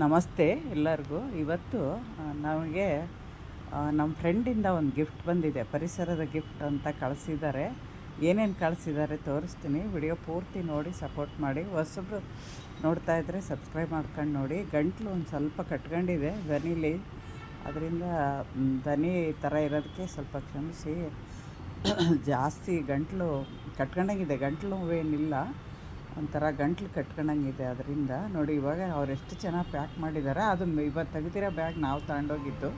ನಮಸ್ತೆ ಎಲ್ಲರಿಗೂ. ಇವತ್ತು ನಮಗೆ ನಮ್ಮ ಫ್ರೆಂಡಿಂದ ಒಂದು ಗಿಫ್ಟ್ ಬಂದಿದೆ. ಪರಿಸರದ ಗಿಫ್ಟ್ ಅಂತ ಕಳಿಸಿದ್ದಾರೆ. ಏನೇನು ಕಳಿಸಿದ್ದಾರೆ ತೋರಿಸ್ತೀನಿ. ವಿಡಿಯೋ ಪೂರ್ತಿ ನೋಡಿ, ಸಪೋರ್ಟ್ ಮಾಡಿ. ಹೊಸಬ್ರು ನೋಡ್ತಾ ಇದ್ದರೆ ಸಬ್ಸ್ಕ್ರೈಬ್ ಮಾಡ್ಕೊಂಡು ನೋಡಿ. ಗಂಟ್ಲು ಒಂದು ಸ್ವಲ್ಪ ಕಟ್ಕೊಂಡಿದೆ ದನಿಲಿ ಅದರಿಂದ ದನಿ ಥರ ಇರೋದಕ್ಕೆ ಸ್ವಲ್ಪ ಕ್ಷಮಿಸಿ. ಜಾಸ್ತಿ ಗಂಟ್ಲು ಕಟ್ಕೊಂಡಂಗಿದೆ. ಗಂಟ್ಲು ನೋವೇನಿಲ್ಲ ಒಂಥರ ಗಂಟ್ಲು ಕಟ್ಕೊಂಡಂಗಿದೆ ಅದರಿಂದ. ನೋಡಿ, ಇವಾಗ ಅವ್ರು ಎಷ್ಟು ಚೆನ್ನಾಗಿ ಪ್ಯಾಕ್ ಮಾಡಿದ್ದಾರೆ ಅದು ಇವತ್ತು ತೆಗೆದಿರೋ ಬ್ಯಾಗ್ ನಾವು ತಗೊಂಡೋಗಿದ್ದು.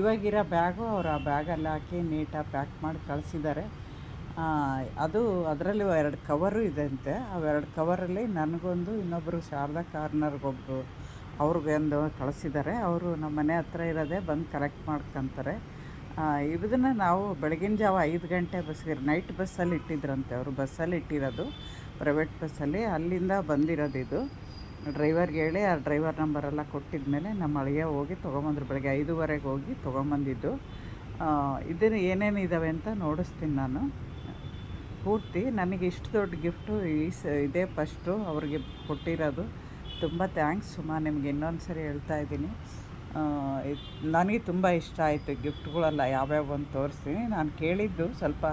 ಇವಾಗಿರೋ ಬ್ಯಾಗು ಅವ್ರು ಆ ಬ್ಯಾಗಲ್ಲಿ ಹಾಕಿ ನೀಟಾಗಿ ಪ್ಯಾಕ್ ಮಾಡಿ ಕಳಿಸಿದ್ದಾರೆ. ಅದು ಅದರಲ್ಲಿ ಎರಡು ಕವರು ಇದೆ ಅಂತೆ ಅವೆರಡು ಕವರಲ್ಲಿ ನನಗೊಂದು ಇನ್ನೊಬ್ಬರು ಶಾರದಾ ಕಾರ್ನರ್ಗೊಬ್ಬರು ಅವ್ರಿಗೊಂದು ಕಳಿಸಿದ್ದಾರೆ. ಅವರು ನಮ್ಮ ಮನೆ ಹತ್ರ ಇರೋದೇ ಬಂದು ಕಲೆಕ್ಟ್ ಮಾಡ್ಕೊತಾರೆ. ಇದನ್ನು ನಾವು ಬೆಳಗಿನ ಜಾವ ಐದು ಗಂಟೆ ಬಸ್ಗೆ ನೈಟ್ ಬಸ್ಸಲ್ಲಿ ಇಟ್ಟಿದ್ರಂತೆ ಅವರು, ಬಸ್ಸಲ್ಲಿ ಇಟ್ಟಿರೋದು. ಪ್ರೈವೇಟ್ ಬಸ್ಸಲ್ಲಿ ಅಲ್ಲಿಂದ ಬಂದಿರೋದು ಇದು. ಡ್ರೈವರ್ಗೆ ಹೇಳಿ ಆ ಡ್ರೈವರ್ ನಂಬರೆಲ್ಲ ಕೊಟ್ಟಿದ ಮೇಲೆ ನಮ್ಮ ಅಳಿಯ ಹೋಗಿ ತೊಗೊಂಬಂದ್ರು. ಬೆಳಗ್ಗೆ ಐದೂವರೆಗೆ ಹೋಗಿ ತೊಗೊಂಬಂದಿದ್ದು. ಇದನ್ನು ಏನೇನು ಇದ್ದಾವೆ ಅಂತ ನೋಡಿಸ್ತೀನಿ ನಾನು. ಪೂರ್ತಿ ನನಗೆ ಇಷ್ಟು ದೊಡ್ಡ ಗಿಫ್ಟು ಈ ಸ, ಇದೇ ಫಸ್ಟು ಅವ್ರಿಗೆ ಕೊಟ್ಟಿರೋದು. ತುಂಬ ಥ್ಯಾಂಕ್ಸ್ ಸುಮಾ. ನಿಮ್ಗೆ ಇನ್ನೊಂದು ಸರಿ ಹೇಳ್ತಾ ಇದ್ದೀನಿ. ನನಗೆ ತುಂಬ ಇಷ್ಟ ಆಯಿತು ಗಿಫ್ಟ್ಗಳೆಲ್ಲ ಯಾವ್ಯಾವ ಒಂದು ತೋರಿಸ್ತೀನಿ ನಾನು ಕೇಳಿದ್ದು ಸ್ವಲ್ಪ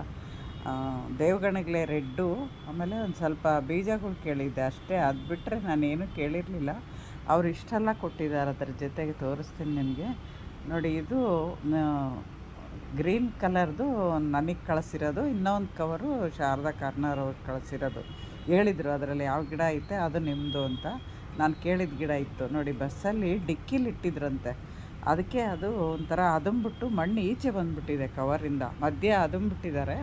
ದೇವಗಣಗಳೇ ರೆಡ್ಡು. ಆಮೇಲೆ ಒಂದು ಸ್ವಲ್ಪ ಬೀಜಗಳು ಕೇಳಿದ್ದೆ ಅಷ್ಟೇ. ಅದು ಬಿಟ್ಟರೆ ನಾನೇನು ಕೇಳಿರಲಿಲ್ಲ. ಅವ್ರು ಇಷ್ಟೆಲ್ಲ ಕೊಟ್ಟಿದ್ದಾರೆ ಅದರ ಜೊತೆಗೆ ತೋರಿಸ್ತೀನಿ ನಿಮಗೆ. ನೋಡಿ, ಇದು ಗ್ರೀನ್ ಕಲರ್ದು ನನಗೆ ಕಳಿಸಿರೋದು. ಇನ್ನೊಂದು ಕವರು ಶಾರದಾ ಕಾರ್ನರ್ ಅವ್ರು ಕಳಿಸಿರೋದು. ಹೇಳಿದರು ಅದರಲ್ಲಿ ಯಾವ ಗಿಡ ಐತೆ ಅದು ನಿಮ್ಮದು ಅಂತ. ನಾನು ಕೇಳಿದ ಗಿಡ ಇತ್ತು. ನೋಡಿ, ಬಸ್ಸಲ್ಲಿ ಡಿಕ್ಕಿಲಿ ಇಟ್ಟಿದ್ರಂತೆ. ಅದಕ್ಕೆ ಅದು ಒಂಥರ ಅದುಂಬಿಟ್ಟು ಮಣ್ಣು ಈಚೆ ಬಂದುಬಿಟ್ಟಿದೆ ಕವರಿಂದ. ಮಧ್ಯೆ ಅದಂಬಿಟ್ಟಿದ್ದಾರೆ.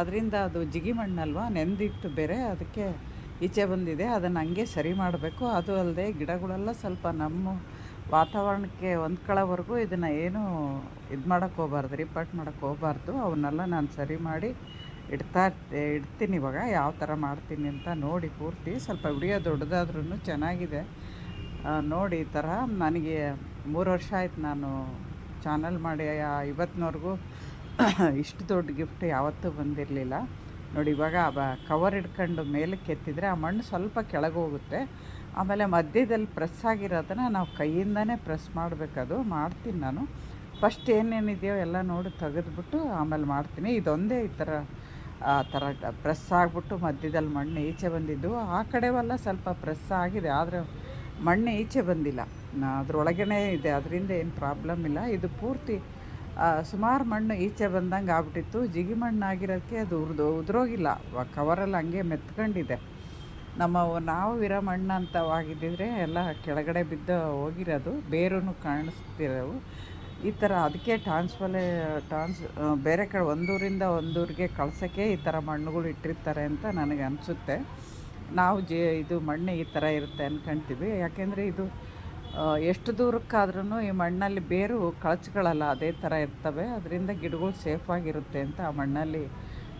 ಅದರಿಂದ ಅದು ಜಿಗಿ ಮಣ್ಣಲ್ವಾ? ನೆಂದಿಟ್ಟು ಬೇರೆ ಅದಕ್ಕೆ ಈಚೆ ಬಂದಿದೆ. ಅದನ್ನು ಹಂಗೆ ಸರಿ ಮಾಡಬೇಕು. ಅದು ಅಲ್ಲದೆ ಗಿಡಗಳೆಲ್ಲ ಸ್ವಲ್ಪ ನಮ್ಮ ವಾತಾವರಣಕ್ಕೆ ಹೊಂದ್ಕೊಳ್ಳೋವರೆಗೂ ಇದನ್ನು ಏನು ಇದು ಮಾಡೋಕ್ಕೆ ಹೋಗ್ಬಾರ್ದು ರಿಪೋರ್ಟ್ ಮಾಡೋಕ್ಕೆ ಹೋಗ್ಬಾರ್ದು. ಅವನ್ನೆಲ್ಲ ನಾನು ಸರಿ ಮಾಡಿ ಇಡ್ತಾ ಇಡ್ತೀನಿ ಇವಾಗ. ಯಾವ ಥರ ಮಾಡ್ತೀನಿ ಅಂತ ನೋಡಿ ಪೂರ್ತಿ. ಸ್ವಲ್ಪ ವಿಡಿಯೋ ದೊಡ್ಡದಾದ್ರೂ ಚೆನ್ನಾಗಿದೆ. ನೋಡಿ ಈ ಥರ ನನಗೆ ಮೂರು ವರ್ಷ ಆಯ್ತು ನಾನು ಚಾನಲ್ ಮಾಡಿ. ಇವತ್ತಿನವರೆಗೂ ಇಷ್ಟು ದೊಡ್ಡ ಗಿಫ್ಟ್ ಯಾವತ್ತೂ ಬಂದಿರಲಿಲ್ಲ. ನೋಡಿ, ಇವಾಗ ಬ ಕವರ್ ಹಿಡ್ಕೊಂಡು ಮೇಲಕ್ಕೆ ಕೆತ್ತಿದರೆ ಆ ಮಣ್ಣು ಸ್ವಲ್ಪ ಕೆಳಗೆ ಹೋಗುತ್ತೆ. ಆಮೇಲೆ ಮಧ್ಯದಲ್ಲಿ ಪ್ರೆಸ್ ಆಗಿರೋದನ್ನು ನಾವು ಕೈಯಿಂದನೇ ಪ್ರೆಸ್ ಮಾಡಬೇಕದು. ಮಾಡ್ತೀನಿ ನಾನು. ಫಸ್ಟ್ ಏನೇನಿದೆಯೋ ಎಲ್ಲ ನೋಡಿ ತೆಗೆದ್ಬಿಟ್ಟು ಆಮೇಲೆ ಮಾಡ್ತೀನಿ. ಇದೊಂದೇ ಈ ಥರ, ಆ ಥರ ಪ್ರೆಸ್ ಆಗಿಬಿಟ್ಟು ಮಧ್ಯದಲ್ಲಿ ಮಣ್ಣು ಈಚೆ ಬಂದಿದ್ದು. ಆ ಕಡೆವೆಲ್ಲ ಸ್ವಲ್ಪ ಪ್ರೆಸ್ ಆಗಿದೆ, ಆದರೆ ಮಣ್ಣು ಈಚೆ ಬಂದಿಲ್ಲ. ಅದ್ರೊಳಗೇ ಇದೆ, ಅದರಿಂದ ಏನು ಪ್ರಾಬ್ಲಮ್ ಇಲ್ಲ. ಇದು ಪೂರ್ತಿ ಸುಮಾರು ಮಣ್ಣು ಈಚೆ ಬಂದಂಗೆ ಆಗ್ಬಿಟ್ಟಿತ್ತು. ಜಿಗಿ ಮಣ್ಣು ಆಗಿರೋಕ್ಕೆ ಅದು ಉರಿದು, ಉದುರೋಗಿಲ್ಲ. ಕವರಲ್ಲಿ ಹಂಗೆ ಮೆತ್ಕೊಂಡಿದೆ. ನಮ್ಮ ನಾವು ಇರೋ ಮಣ್ಣು ಅಂತವಾಗಿದ್ದಿದ್ರೆ ಎಲ್ಲ ಕೆಳಗಡೆ ಬಿದ್ದು ಹೋಗಿರೋದು. ಬೇರೂ ಕಾಣಿಸ್ತಿರೋವು. ಈ ಥರ ಅದಕ್ಕೆ ಟ್ರಾನ್ಸ್ಫಲೆ, ಟ್ರಾನ್ಸ್ ಬೇರೆ ಕಡೆ ಒಂದೂರಿಂದ ಒಂದೂರಿಗೆ ಕಳ್ಸೋಕ್ಕೆ ಈ ಥರ ಮಣ್ಣುಗಳು ಇಟ್ಟಿರ್ತಾರೆ ಅಂತ ನನಗೆ ಅನಿಸುತ್ತೆ. ನಾವು ಜೆ, ಇದು ಮಣ್ಣು ಈ ಥರ ಇರುತ್ತೆ ಅಂದ್ಕೊಂತೀವಿ ಯಾಕೆಂದರೆ ಇದು ಎಷ್ಟು ದೂರಕ್ಕಾದ್ರೂ ಈ ಮಣ್ಣಲ್ಲಿ ಬೇರು ಕಳಚ್ಕೊಳ್ಳಲ್ಲ ಅದೇ ಥರ ಇರ್ತವೆ. ಅದರಿಂದ ಗಿಡಗಳು ಸೇಫಾಗಿರುತ್ತೆ ಅಂತ ಆ ಮಣ್ಣಲ್ಲಿ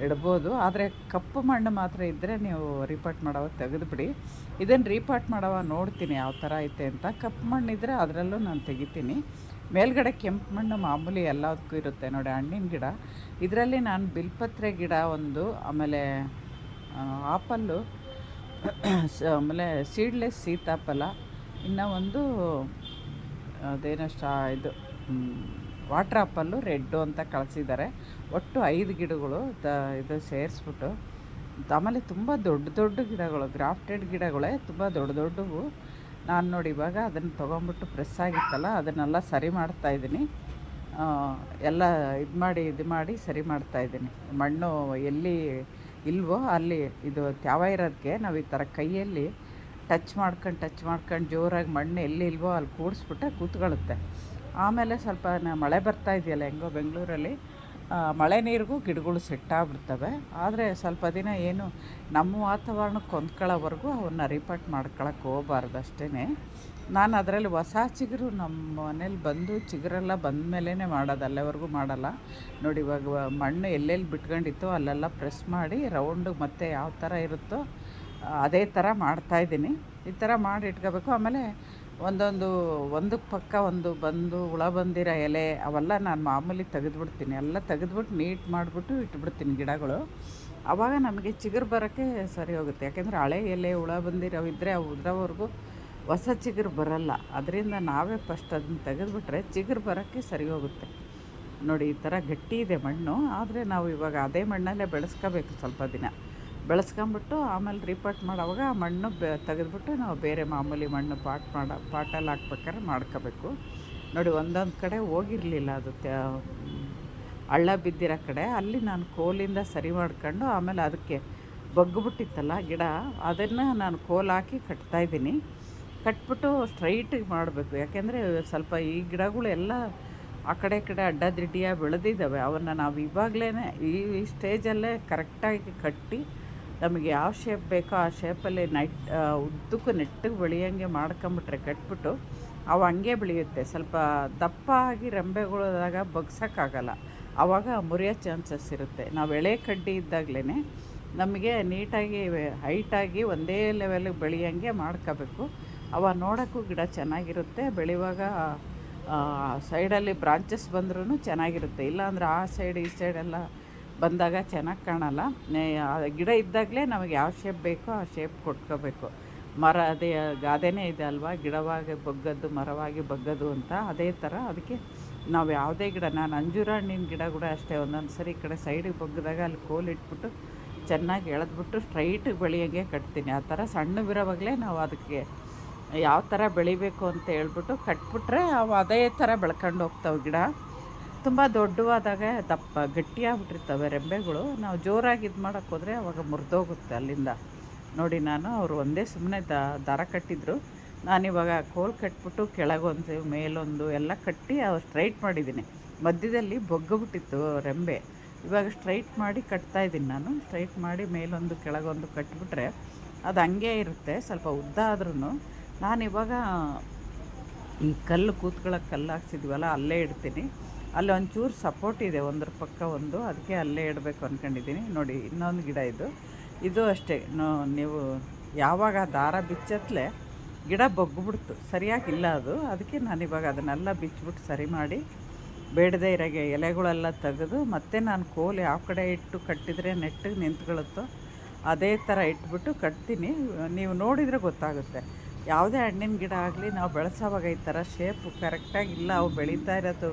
ಇಡ್ಬೋದು. ಆದರೆ ಕಪ್ಪು ಮಣ್ಣು ಮಾತ್ರ ಇದ್ದರೆ ನೀವು ರೀಪಾಟ್ ಮಾಡವ ತೆಗೆದುಬಿಡಿ. ಇದನ್ನು ರೀಪಾಟ್ ಮಾಡೋವ ನೋಡ್ತೀನಿ ಯಾವ ಥರ ಐತೆ ಅಂತ. ಕಪ್ಪು ಮಣ್ಣು ಇದ್ದರೆ ಅದರಲ್ಲೂ ನಾನು ತೆಗಿತೀನಿ. ಮೇಲ್ಗಡೆ ಕೆಂಪು ಮಣ್ಣು ಮಾಮೂಲಿ ಎಲ್ಲದಕ್ಕೂ ಇರುತ್ತೆ. ನೋಡಿ, ಹಣ್ಣಿನ ಗಿಡ. ಇದರಲ್ಲಿ ನಾನು ಬಿಲ್ಪತ್ರೆ ಗಿಡ ಒಂದು, ಆಮೇಲೆ ಆಪಲ್ಲು ಆಮೇಲೆ ಸೀಡ್ಲೆಸ್ ಸೀತಾಫಲ ಇನ್ನು ಒಂದು ಅದೇನೋ ಸ್ಟಾ ಇದು ವಾಟ್ರ್ ಆಪಲ್ಲು ರೆಡ್ಡು ಅಂತ ಕಳಿಸಿದ್ದಾರೆ ಒಟ್ಟು ಐದು ಗಿಡಗಳು ದ, ಇದು ಸೇರಿಸ್ಬಿಟ್ಟು ಆಮೇಲೆ ತುಂಬ ದೊಡ್ಡ ದೊಡ್ಡ ಗಿಡಗಳು, ಗ್ರಾಫ್ಟೆಡ್ ಗಿಡಗಳೇ ತುಂಬ ದೊಡ್ಡ ದೊಡ್ಡವು. ನಾನು ನೋಡಿ ಇವಾಗ ಅದನ್ನು ತೊಗೊಂಬಿಟ್ಟು ಪ್ರೆಸ್ ಆಗಿತ್ತಲ್ಲ, ಅದನ್ನೆಲ್ಲ ಸರಿ ಮಾಡ್ತಾಯಿದ್ದೀನಿ ಎಲ್ಲ ಇದು ಮಾಡಿ ಇದು ಮಾಡಿ ಸರಿ ಮಾಡ್ತಾಯಿದ್ದೀನಿ ಮಣ್ಣು ಎಲ್ಲಿ ಇಲ್ವೋ ಅಲ್ಲಿ ಇದು ತ್ಯಾವ ಇರೋದಕ್ಕೆ ನಾವು ಈ ಥರ ಕೈಯಲ್ಲಿ ಟಚ್ ಮಾಡ್ಕೊಂಡು ಟಚ್ ಮಾಡ್ಕೊಂಡು ಜೋರಾಗಿ ಮಣ್ಣು ಎಲ್ಲಿ ಇಲ್ವೋ ಅಲ್ಲಿ ಕೂಡಿಸ್ಬಿಟ್ಟೆ ಕೂತ್ಕೊಳ್ಳುತ್ತೆ. ಆಮೇಲೆ ಸ್ವಲ್ಪ ಮಳೆ ಬರ್ತಾ ಇದೆಯಲ್ಲ ಹೆಂಗೋ ಬೆಂಗಳೂರಲ್ಲಿ ಮಳೆ ನೀರಿಗೂ ಗಿಡಗಳು ಸೆಟ್ಟಾಗ್ಬಿಡ್ತವೆ ಆದರೆ ಸ್ವಲ್ಪ ದಿನ ಏನು ನಮ್ಮ ವಾತಾವರಣಕ್ಕೆ ಹೊಂದ್ಕೊಳ್ಳೋವರೆಗೂ ಅವನ್ನ ರಿಪೋರ್ಟ್ ಮಾಡ್ಕೊಳಕ್ಕೆ ಹೋಗಬಾರ್ದು ಅಷ್ಟೇ ನಾನು ಅದರಲ್ಲಿ ಹೊಸ ಚಿಗುರು ನಮ್ಮ ಮನೇಲಿ ಬಂದು ಚಿಗುರೆಲ್ಲ ಬಂದ ಮೇಲೇ ಮಾಡೋದು, ಅಲ್ಲೇವರೆಗೂ ಮಾಡಲ್ಲ. ನೋಡಿ ಇವಾಗ ಮಣ್ಣು ಎಲ್ಲೆಲ್ಲಿ ಬಿಟ್ಕೊಂಡಿತ್ತೋ ಅಲ್ಲೆಲ್ಲ ಪ್ರೆಸ್ ಮಾಡಿ ರೌಂಡು ಮತ್ತೆ ಯಾವ ಥರ ಇರುತ್ತೋ ಅದೇ ಥರ ಮಾಡ್ತಾಯಿದ್ದೀನಿ ಈ ಥರ ಮಾಡಿ ಇಟ್ಕೋಬೇಕು. ಆಮೇಲೆ ಒಂದೊಂದು, ಒಂದಕ್ಕೆ ಪಕ್ಕ ಒಂದು ಬಂದು ಹುಳ ಬಂದಿರೋ ಎಲೆ ಅವೆಲ್ಲ ನಾನು ಮಾಮೂಲಿ ತೆಗೆದ್ಬಿಡ್ತೀನಿ. ಎಲ್ಲ ತೆಗೆದುಬಿಟ್ಟು ನೀಟ್ ಮಾಡಿಬಿಟ್ಟು ಇಟ್ಬಿಡ್ತೀನಿ ಗಿಡಗಳು. ಆವಾಗ ನಮಗೆ ಚಿಗುರು ಬರೋಕ್ಕೆ ಸರಿ ಹೋಗುತ್ತೆ. ಯಾಕೆಂದರೆ ಹಳೆ ಎಲೆ ಹುಳ ಬಂದಿರೋ ಇದ್ದರೆ ಅವು ಉದ್ರವರೆಗೂ ಹೊಸ ಚಿಗುರು ಬರಲ್ಲ. ಅದರಿಂದ ನಾವೇ ಫಸ್ಟ್ ಅದನ್ನ ತೆಗೆದುಬಿಟ್ರೆ ಚಿಗುರು ಬರೋಕ್ಕೆ ಸರಿ ಹೋಗುತ್ತೆ. ನೋಡಿ, ಈ ಥರ ಗಟ್ಟಿ ಇದೆ ಮಣ್ಣು. ಆದರೆ ನಾವು ಇವಾಗ ಅದೇ ಮಣ್ಣಲ್ಲೇ ಬೆಳೆಸ್ಕೋಬೇಕು ಸ್ವಲ್ಪ ದಿನ. ಬೆಳೆಸ್ಕೊಂಬಿಟ್ಟು ಆಮೇಲೆ ರಿಪೋರ್ಟ್ ಮಾಡೋವಾಗ ಆ ಮಣ್ಣು ಬೆ, ತೆಗೆದ್ಬಿಟ್ಟು ನಾವು ಬೇರೆ ಮಾಮೂಲಿ ಮಣ್ಣು ಪಾಟ್ ಮಾಡೋ, ಪಾಟಲ್ಲಿ ಹಾಕ್ಬೇಕಾದ್ರೆ ಮಾಡ್ಕೋಬೇಕು. ನೋಡಿ, ಒಂದೊಂದು ಕಡೆ ಹೋಗಿರಲಿಲ್ಲ ಅದು ಹಳ್ಳ ಬಿದ್ದಿರೋ ಕಡೆ. ಅಲ್ಲಿ ನಾನು ಕೋಲಿಂದ ಸರಿ ಮಾಡ್ಕೊಂಡು ಆಮೇಲೆ ಅದಕ್ಕೆ ಬಗ್ಗಿಬಿಟ್ಟಿತ್ತಲ್ಲ ಗಿಡ, ಅದನ್ನು ನಾನು ಕೋಲ್ ಹಾಕಿ ಕಟ್ತಾಯಿದ್ದೀನಿ ಕಟ್ಬಿಟ್ಟು ಸ್ಟ್ರೈಟಿಗೆ ಮಾಡಬೇಕು. ಯಾಕೆಂದರೆ ಸ್ವಲ್ಪ ಈ ಗಿಡಗಳು ಎಲ್ಲ ಆ ಕಡೆ ಈ ಕಡೆ ಅಡ್ಡದಿಡ್ಡಿಯಾಗಿ ಬೆಳೆದಿದ್ದಾವೆ. ಅವನ್ನ ನಾವು ಇವಾಗಲೇ ಈ ಸ್ಟೇಜಲ್ಲೇ ಕರೆಕ್ಟಾಗಿ ಕಟ್ಟಿ ನಮಗೆ ಯಾವ ಶೇಪ್ ಬೇಕೋ ಆ ಶೇಪಲ್ಲಿ ನೈಟ್ ಉದ್ದಕ್ಕೂ ನೆಟ್ಟಿಗೆ ಬೆಳೆಯೋಂಗೆ ಮಾಡ್ಕೊಂಬಿಟ್ರೆ, ಕಟ್ಬಿಟ್ಟು ಅವು ಹಂಗೆ ಬೆಳೆಯುತ್ತೆ. ಸ್ವಲ್ಪ ದಪ್ಪ ಆಗಿ ರೆಂಬೆಗಳಾದಾಗ ಬಗ್ಸೋಕ್ಕಾಗಲ್ಲ. ಆವಾಗ ಮುರಿಯೋ ಚಾನ್ಸಸ್ ಇರುತ್ತೆ. ನಾವು ಎಳೆ ಕಡ್ಡಿ ಇದ್ದಾಗಲೇ ನಮಗೆ ನೀಟಾಗಿ, ಹೈಟಾಗಿ ಒಂದೇ ಲೆವೆಲಿಗೆ ಬೆಳೆಯೋಂಗೆ ಮಾಡ್ಕೋಬೇಕು. ಅವ ನೋಡೋಕ್ಕೂ ಗಿಡ ಚೆನ್ನಾಗಿರುತ್ತೆ. ಬೆಳೆಯುವಾಗ ಸೈಡಲ್ಲಿ ಬ್ರಾಂಚಸ್ ಬಂದ್ರೂ ಚೆನ್ನಾಗಿರುತ್ತೆ. ಇಲ್ಲಾಂದ್ರೆ ಆ ಸೈಡ್ ಈ ಸೈಡೆಲ್ಲ ಬಂದಾಗ ಚೆನ್ನಾಗಿ ಕಾಣಲ್ಲ. ಗಿಡ ಇದ್ದಾಗಲೇ ನಮಗೆ ಯಾವ ಶೇಪ್ ಬೇಕೋ ಆ ಶೇಪ್ ಕೊಟ್ಕೋಬೇಕು. ಮರ, ಅದೇ, ಗಾದೆನೇ ಇದೆ ಅಲ್ವಾ? ಗಿಡವಾಗಿ ಬಗ್ಗದ್ದು, ಮರವಾಗಿ ಬಗ್ಗದು ಅಂತ ಅದೇ ಥರ ಅದಕ್ಕೆ ನಾವು ಯಾವುದೇ ಗಿಡ ನಾನು ಅಂಜೂರ ಹಣ್ಣಿನ ಗಿಡ ಕೂಡ ಅಷ್ಟೇ, ಒಂದೊಂದು ಸರಿ ಈ ಕಡೆ ಸೈಡಿಗೆ ಬಗ್ಗದಾಗ ಅಲ್ಲಿ ಕೋಲ್ ಇಟ್ಬಿಟ್ಟು ಚೆನ್ನಾಗಿ ಎಳೆದ್ಬಿಟ್ಟು ಸ್ಟ್ರೈಟ್ ಬೆಳೆಯೋಂಗೆ ಕಟ್ತೀನಿ. ಆ ಥರ ಸಣ್ಣವಿರೋವಾಗಲೇ ನಾವು ಅದಕ್ಕೆ ಯಾವ ಥರ ಬೆಳಿಬೇಕು ಅಂತ ಹೇಳ್ಬಿಟ್ಟು ಕಟ್ಬಿಟ್ರೆ ಅವು ಅದೇ ಥರ ಬೆಳ್ಕೊಂಡು ಹೋಗ್ತಾವೆ ಗಿಡ. ತುಂಬ ದೊಡ್ಡವಾದಾಗ ದಪ್ಪ, ಗಟ್ಟಿಯಾಗ್ಬಿಟ್ಟಿರ್ತವೆ ರೆಂಬೆಗಳು. ನಾವು ಜೋರಾಗಿ ಇದು ಮಾಡೋಕ್ಕೆ ಹೋದರೆ ಅವಾಗ ಮುರಿದೋಗುತ್ತೆ ಅಲ್ಲಿಂದ. ನೋಡಿ ನಾನು, ಅವರು ಒಂದೇ ಸುಮ್ಮನೆ ದಾರ ಕಟ್ಟಿದ್ರು. ನಾನಿವಾಗ ಕೋಲ್ ಕಟ್ಬಿಟ್ಟು ಕೆಳಗೊಂದು, ಮೇಲೊಂದು ಎಲ್ಲ ಕಟ್ಟಿ ಅವ್ರು ಸ್ಟ್ರೈಟ್ ಮಾಡಿದ್ದೀನಿ. ಮಧ್ಯದಲ್ಲಿ ಬೊಗ್ಗಬಿಟ್ಟಿತ್ತು ರೆಂಬೆ. ಇವಾಗ ಸ್ಟ್ರೈಟ್ ಮಾಡಿ ಕಟ್ತಾಯಿದ್ದೀನಿ ನಾನು. ಸ್ಟ್ರೈಟ್ ಮಾಡಿ ಮೇಲೊಂದು, ಕೆಳಗೊಂದು ಕಟ್ಬಿಟ್ರೆ ಅದು ಹಂಗೆ ಇರುತ್ತೆ, ಸ್ವಲ್ಪ ಉದ್ದ ಆದ್ರೂ ನಾನಿವಾಗ ಈ ಕಲ್ಲು ಕೂತ್ಕೊಳ್ಳೋಕೆ ಕಲ್ಲು ಹಾಕ್ಸಿದ್ವಲ್ಲ, ಅಲ್ಲೇ ಇಡ್ತೀನಿ. ಅಲ್ಲಿ ಒಂಚೂರು ಸಪೋರ್ಟ್ ಇದೆ, ಒಂದರ ಪಕ್ಕ ಒಂದು. ಅದಕ್ಕೆ ಅಲ್ಲೇ ಇಡಬೇಕು ಅಂದ್ಕೊಂಡಿದ್ದೀನಿ ನೋಡಿ, ಇನ್ನೊಂದು ಗಿಡ ಇದು. ಇದು ಅಷ್ಟೇ. ನೀವು ಯಾವಾಗ ದಾರ ಬಿಚ್ಚತ್ಲೆ ಗಿಡ ಬಗ್ಗಿಬಿಡ್ತು ಸರಿಯಾಗಿಲ್ಲ ಅದು. ಅದಕ್ಕೆ ನಾನು ಇವಾಗ ಅದನ್ನೆಲ್ಲ ಬಿಚ್ಚಿಬಿಟ್ಟು ಸರಿ ಮಾಡಿ ಬೇಡದೇ ಇರೋಗೆ ಎಲೆಗಳೆಲ್ಲ ತೆಗೆದು, ಮತ್ತೆ ನಾನು ಕೋಲು ಯಾವ ಕಡೆ ಇಟ್ಟು ಕಟ್ಟಿದರೆ ನೆಟ್ಟಿಗೆ ನಿಂತ್ಕೊಳ್ಳುತ್ತೋ ಅದೇ ಥರ ಇಟ್ಬಿಟ್ಟು ಕಟ್ತೀನಿ. ನೀವು ನೋಡಿದರೆ ಗೊತ್ತಾಗುತ್ತೆ. ಯಾವುದೇ ಹಣ್ಣಿನ ಗಿಡ ಆಗಲಿ, ನಾವು ಬೆಳೆಸೋವಾಗ ಈ ಥರ ಶೇಪ್ ಕರೆಕ್ಟಾಗಿ ಇಲ್ಲ. ಅವು ಬೆಳೀತಾ ಇರೋದು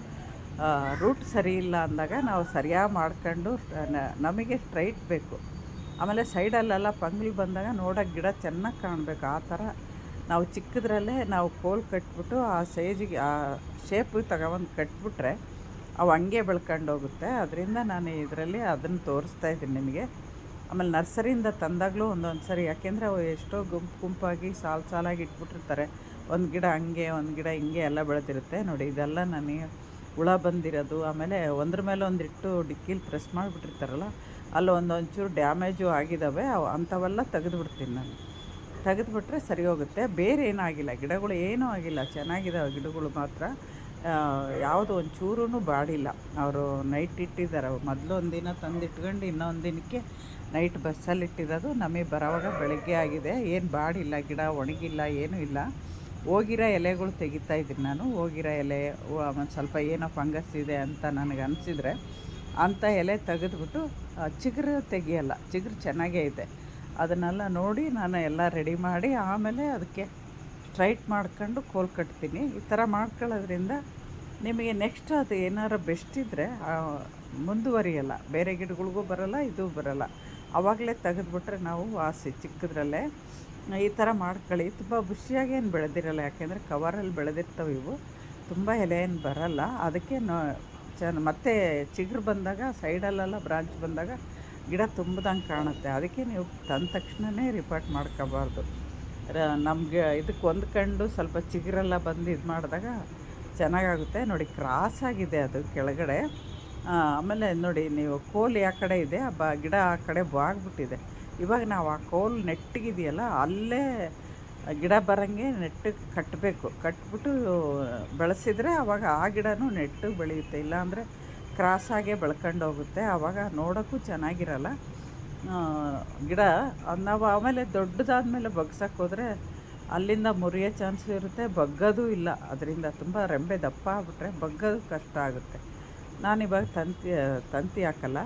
ರೂಟ್ ಸರಿ ಇಲ್ಲ ಅಂದಾಗ ನಾವು ಸರಿಯಾಗಿ ಮಾಡ್ಕೊಂಡು ನಮಗೆ ಸ್ಟ್ರೈಟ್ ಬೇಕು. ಆಮೇಲೆ ಸೈಡಲ್ಲೆಲ್ಲ ಪಂಗ್ಲು ಬಂದಾಗ ನೋಡೋಕೆ ಗಿಡ ಚೆನ್ನಾಗಿ ಕಾಣಬೇಕು. ಆ ಥರ ನಾವು ಚಿಕ್ಕದ್ರಲ್ಲೇ ನಾವು ಕೋಲ್ ಕಟ್ಬಿಟ್ಟು ಆ ಸೈಜಿಗೆ, ಆ ಶೇಪ್ ತಗೊಬಂದು ಕಟ್ಬಿಟ್ರೆ ಅವು ಹಂಗೆ ಬೆಳ್ಕೊಂಡು ಹೋಗುತ್ತೆ. ಅದರಿಂದ ನಾನು ಇದರಲ್ಲಿ ಅದನ್ನು ತೋರಿಸ್ತಾ ಇದ್ದೀನಿ ನಿಮಗೆ. ಆಮೇಲೆ ನರ್ಸರಿಯಿಂದ ತಂದಾಗಲೂ ಒಂದೊಂದು ಸರಿ, ಯಾಕೆಂದರೆ ಅವು ಎಷ್ಟೋ ಗುಂಪು ಗುಂಪಾಗಿ ಸಾಲು ಸಾಲಾಗಿ ಇಟ್ಬಿಟ್ಟಿರ್ತಾರೆ. ಒಂದು ಗಿಡ ಹಂಗೆ, ಒಂದು ಗಿಡ ಹಿಂಗೆ ಎಲ್ಲ ಬೆಳೆದಿರುತ್ತೆ. ನೋಡಿ, ಇದೆಲ್ಲ ನನಗೆ ಹುಳ ಬಂದಿರೋದು, ಆಮೇಲೆ ಒಂದ್ರ ಮೇಲೆ ಒಂದಿಟ್ಟು ಡಿಕ್ಕಿಲ್ ಪ್ರೆಸ್ ಮಾಡಿಬಿಟ್ಟಿರ್ತಾರಲ್ಲ, ಅಲ್ಲಿ ಒಂದೊಂಚೂರು ಡ್ಯಾಮೇಜು ಆಗಿದ್ದಾವೆ ಅಂಥವೆಲ್ಲ ತೆಗೆದುಬಿಡ್ತೀನಿ ನಾನು. ತೆಗೆದುಬಿಟ್ರೆ ಸರಿ ಹೋಗುತ್ತೆ. ಬೇರೆ ಏನೂ ಆಗಿಲ್ಲ ಗಿಡಗಳು ಏನೂ ಆಗಿಲ್ಲ. ಚೆನ್ನಾಗಿದ್ದಾವೆ ಗಿಡಗಳು ಮಾತ್ರ. ಯಾವುದು ಒಂದು ಚೂರೂ ಬಾಡಿಲ್ಲ. ಅವರು ನೈಟ್ ಇಟ್ಟಿದ್ದಾರೆ. ಮೊದಲು ಒಂದಿನ ದಿನ ತಂದಿಟ್ಕೊಂಡು ಇನ್ನೊಂದು ದಿನಕ್ಕೆ ನೈಟ್ ಬಸ್ಸಲ್ಲಿ ಇಟ್ಟಿರೋದು ನಮಗೆ ಬರೋವಾಗ ಬೆಳಗ್ಗೆ ಆಗಿದೆ. ಏನು ಬಾಡಿಲ್ಲ. ಗಿಡ ಒಣಗಿಲ್ಲ, ಏನೂ ಇಲ್ಲ. ಹೋಗಿರೋ ಎಲೆಗಳು ತೆಗಿತಾ ಇದ್ದೀನಿ ನಾನು. ಹೋಗಿರೋ ಎಲೆ ಒಂದು ಸ್ವಲ್ಪ ಏನೋ ಫಂಗಸ್ ಇದೆ ಅಂತ ನನಗೆ ಅನಿಸಿದ್ರೆ ಅಂಥ ಎಲೆ ತೆಗೆದ್ಬಿಟ್ಟು ಚಿಗುರು ತೆಗಿಯಲ್ಲ, ಚಿಗುರು ಚೆನ್ನಾಗೇ ಇದೆ. ಅದನ್ನೆಲ್ಲ ನೋಡಿ ನಾನು ಎಲ್ಲ ರೆಡಿ ಮಾಡಿ ಆಮೇಲೆ ಅದಕ್ಕೆ ಸ್ಟ್ರೈಟ್ ಮಾಡ್ಕೊಂಡು ಕೋಲ್ ಕಟ್ತೀನಿ. ಈ ಥರ ಮಾಡ್ಕೊಳ್ಳೋದ್ರಿಂದ ನಿಮಗೆ ನೆಕ್ಸ್ಟ್ ಅದು ಏನಾರು ಬೆಸ್ಟ್ ಇದ್ದರೆ ಮುಂದುವರಿಯಲ್ಲ. ಬೇರೆ ಗಿಡಗಳಿಗೂ ಬರೋಲ್ಲ, ಇದು ಬರೋಲ್ಲ. ಆವಾಗಲೇ ತೆಗೆದುಬಿಟ್ರೆ ನಾವು ವಾಸಿ ಚಿಕ್ಕದ್ರಲ್ಲೇ ಈ ಥರ ಮಾಡ್ಕೊಳ್ಳಿ. ತುಂಬ ಬುಷಿಯಾಗಿ ಏನು ಬೆಳೆದಿರಲ್ಲ, ಯಾಕೆಂದರೆ ಕವರಲ್ಲಿ ಬೆಳೆದಿರ್ತವೆ ಇವು. ತುಂಬ ಎಲೆ ಏನು ಬರಲ್ಲ. ಅದಕ್ಕೆ ಚೆನ್ನ ಮತ್ತೆ ಚಿಗುರು ಬಂದಾಗ ಸೈಡಲ್ಲೆಲ್ಲ ಬ್ರಾಂಚ್ ಬಂದಾಗ ಗಿಡ ತುಂಬ್ದಂಗೆ ಕಾಣುತ್ತೆ. ಅದಕ್ಕೆ ನೀವು ತಂದ ತಕ್ಷಣವೇ ರಿಪೋರ್ಟ್ ಮಾಡ್ಕೋಬಾರ್ದು. ನಮಗೆ ಇದಕ್ಕೆ ಹೊಂದ್ಕೊಂಡು ಸ್ವಲ್ಪ ಚಿಗುರೆಲ್ಲ ಬಂದು ಇದು ಮಾಡಿದಾಗ ಚೆನ್ನಾಗಾಗುತ್ತೆ. ನೋಡಿ ಕ್ರಾಸ್ ಆಗಿದೆ ಅದು ಕೆಳಗಡೆ. ಆಮೇಲೆ ನೋಡಿ, ನೀವು ಕೋಲಿ ಆ ಕಡೆ ಇದೆ ಬ ಗಿಡ ಆ ಕಡೆ ಬಾಗ್ಬಿಟ್ಟಿದೆ. ಇವಾಗ ನಾವು ಆ ಕೋಲ್ ನೆಟ್ಟಿಗಿದೆಯಲ್ಲ, ಅಲ್ಲೇ ಗಿಡ ಬರೋಂಗೆ ನೆಟ್ಟು ಕಟ್ಟಬೇಕು ಕಟ್ಬಿಟ್ಟು ಬೆಳೆಸಿದರೆ ಆವಾಗ ಆ ಗಿಡನೂ ನೆಟ್ಟು ಬೆಳೆಯುತ್ತೆ. ಇಲ್ಲಾಂದರೆ ಕ್ರಾಸಾಗೆ ಬೆಳ್ಕೊಂಡು ಹೋಗುತ್ತೆ. ಆವಾಗ ನೋಡೋಕ್ಕೂ ಚೆನ್ನಾಗಿರಲ್ಲ. ಗಿಡ ನಾವು ಆಮೇಲೆ ದೊಡ್ಡದಾದ್ಮೇಲೆ ಬಗ್ಸಕ್ಕೆ ಹೋದರೆ ಅಲ್ಲಿಂದ ಮುರಿಯೋ ಚಾನ್ಸು ಇರುತ್ತೆ. ಬಗ್ಗೋದು ಇಲ್ಲ. ಅದರಿಂದ ತುಂಬ ರೆಂಬೆ ದಪ್ಪ ಆಗ್ಬಿಟ್ರೆ ಬಗ್ಗೋದು ಕಷ್ಟ ಆಗುತ್ತೆ. ನಾನಿವಾಗ ತಂತಿ ತಂತಿ ಹಾಕಲ್ಲ.